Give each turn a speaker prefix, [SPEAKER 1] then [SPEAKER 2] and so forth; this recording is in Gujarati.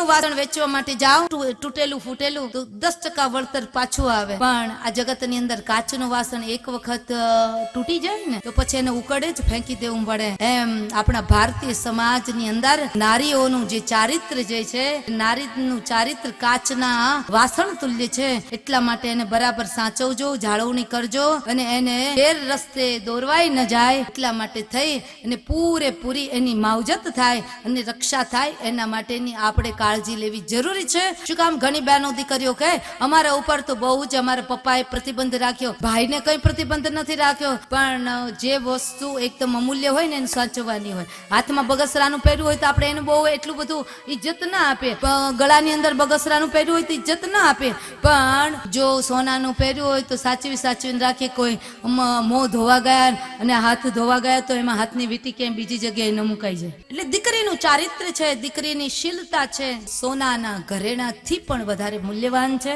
[SPEAKER 1] સ્ટીલનું વાસણ વેચવા માટે જાઓ. તૂટેલું ફૂટેલું તો દસ ટકા વળતર પાછું આવે. પણ આ જગતની અંદર કાચનું વાસણ એક વખત તૂટી જાય ને, તો પછી એને ઉકળે જ, ફેંકી દેવું પડે. એમ આપણા ભારતીય સમાજની અંદર નારીઓનું જે ચારિત્ર જે છે, નારીનું ચારિત્ર કાચના વાસણ તુલ્ય છે. એટલા માટે એને બરાબર સાચવજો, જાળવણી કરજો અને એને ફેર રસ્તે દોરવાય ન જાય. એટલા માટે થઈ અને પૂરેપૂરી એની માવજત થાય અને રક્ષા થાય. એના માટેની આપણે કાળજી લેવી જરૂરી છે. શું કામ ઘણી બહેનો દીકરીઓ કે અમારા ઉપર તો બહુ જ અમારા પપ્પાએ પ્રતિબંધ રાખ્યો. ભાઈને કઈ પ્રતિબંધ નથી રાખ્યો, પણ જે વસ્તુ એકદમ અમૂલ્ય હોય ને એને સાચવવાની હોય. હાથમાં બગસરાનું પહેર્યું હોય તો આપણે એને બહુ એટલું બધું ઇજ્જત ના આપે ગળાની અંદર બગસરાનું પહેર્યું હોય તો ઇજ્જત ના આપે પણ, જો સોનાનું પહેર્યું હોય તો સાચવી સાચવીને રાખીએ કોઈ. મ- ધોવા ગયા અને હાથ ધોવા ગયા તો એમાં હાથની વીંટી ક્યાંય બીજી જગ્યાએ ન મુકાઈ જાય. એટલે દીકરીનું ચારિત્ર છે, દીકરીની શીલતા છે. સોનાના ઘરેણાથી પણ વધારે મૂલ્યવાન છે.